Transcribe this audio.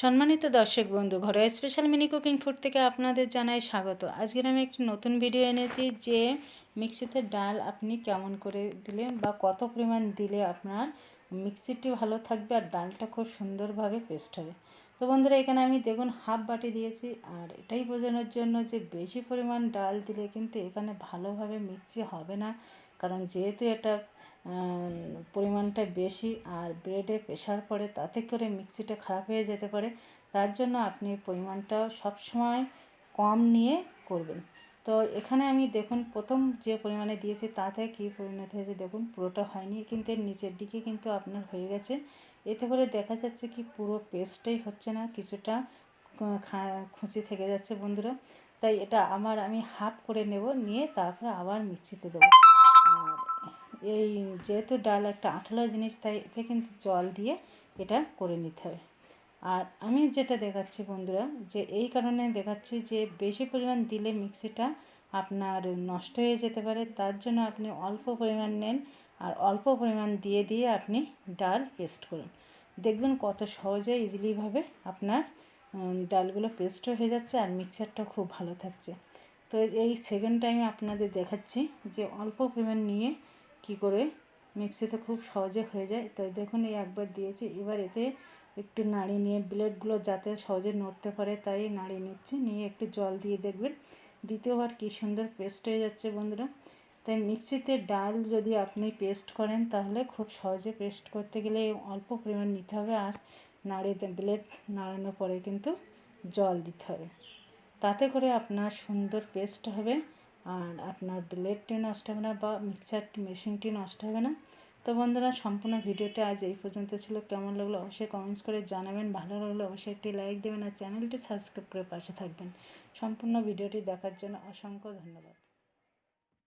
সম্মানিত দর্শক বন্ধু, ঘরোয়া স্পেশাল মিনি কুকিং ফুড থেকে আপনাদের জানাই স্বাগত। আজকের আমি একটি নতুন ভিডিও এনেছি যে মিক্সিতে ডাল আপনি কেমন করে দিলে বা কত পরিমাণ দিলে আপনার মিক্সিটি ভালো থাকবে আর ডালটা খুব সুন্দরভাবে পেস্ট হবে। তো বন্ধুরা, এখানে আমি দেখুন হাফ বাটি দিয়েছি আর এটাই বোঝানোর জন্য যে বেশি পরিমাণ ডাল দিলে কিন্তু এখানে ভালোভাবে মিক্সি হবে না। কারণ যেহেতু এটা পরিমাণটা বেশি আর ব্রেডে প্রেশার পড়ে, তাতে করে মিক্সিটা খারাপ হয়ে যেতে পারে, তার জন্য আপনি পরিমাণটা সবসময় কম নিয়ে করবেন। তো এখানে আমি দেখুন, প্রথম যে পরিমাণে দিয়েছি তাতে কী পরিণত হয়েছে দেখুন, পুরোটা হয়নি, কিন্তু এর নিচের দিকে কিন্তু আপনার হয়ে গেছে। এতে করে দেখা যাচ্ছে কি পুরো পেস্টটাই হচ্ছে না, কিছুটা খুঁচি থেকে যাচ্ছে বন্ধুরা। তাই এটা আমার, আমি হাফ করে নেব, নিয়ে তারপরে আবার মিক্সিতে দেবো। এই যেহেতু ডাল একটা আঠালো জিনিস, তাই এতে কিন্তু জল দিয়ে এটা করে নিতে হবে আর আমি যেটা দেখাচ্ছি বন্ধুরা, যে এই কারণে দেখাচ্ছি যে বেশি পরিমাণ দিলে মিক্সিটা আপনার নষ্ট হয়ে যেতে পারে। তার জন্য আপনি অল্প পরিমাণ নেন আর অল্প পরিমাণ দিয়ে দিয়ে আপনি ডাল পেস্ট করুন। দেখবেন কত সহজে ইজিলিভাবে আপনার ডালগুলো পেস্ট হয়ে যাচ্ছে আর মিক্সারটা খুব ভালো থাকছে। তো এই সেকেন্ড টাইমে আপনাদের দেখাচ্ছি যে অল্প পরিমাণ নিয়ে কি করে? মিক্সিতে খুব সহজে হয়ে যায়। তো দেখুন, এই একবার দিয়েছি। এবার এতে একটু নাড়িয়ে নিয়ে, ব্লেডগুলো যাতে সহজে নড়তে পারে, তাই নাড়িয়ে নিচ্ছি। নিয়ে একটু জল দিয়ে দেখবেন। দ্বিতীয়বার কী সুন্দর পেস্ট হয়ে যাচ্ছে বন্ধুরা। তাই মিক্সিতে ডাল যদি আপনি পেস্ট করেন, তাহলে খুব সহজে পেস্ট করতে গেলে অল্প পরিমাণ নিতে হবে। আর নাড়িয়ে ব্লেড নাড়ানোর পরে কিন্তু জল দিতে হবে। তাতে করে আপনার সুন্দর পেস্ট হবে। আর আপনার ব্লেডটি নষ্ট হবে না বা মিক্সার মেশিনটি নষ্ট হবে না। তো বন্ধুরা, সম্পূর্ণ ভিডিওটা আজ এই পর্যন্ত ছিল। কেমন লাগল অবশ্যই কমেন্টস করে জানাবেন। ভালো লাগলে অবশ্যই একটি লাইক দেবেন আর চ্যানেলটি সাবস্ক্রাইব করে পাশে থাকবেন। সম্পূর্ণ ভিডিওটি দেখার জন্য অসংখ্য ধন্যবাদ।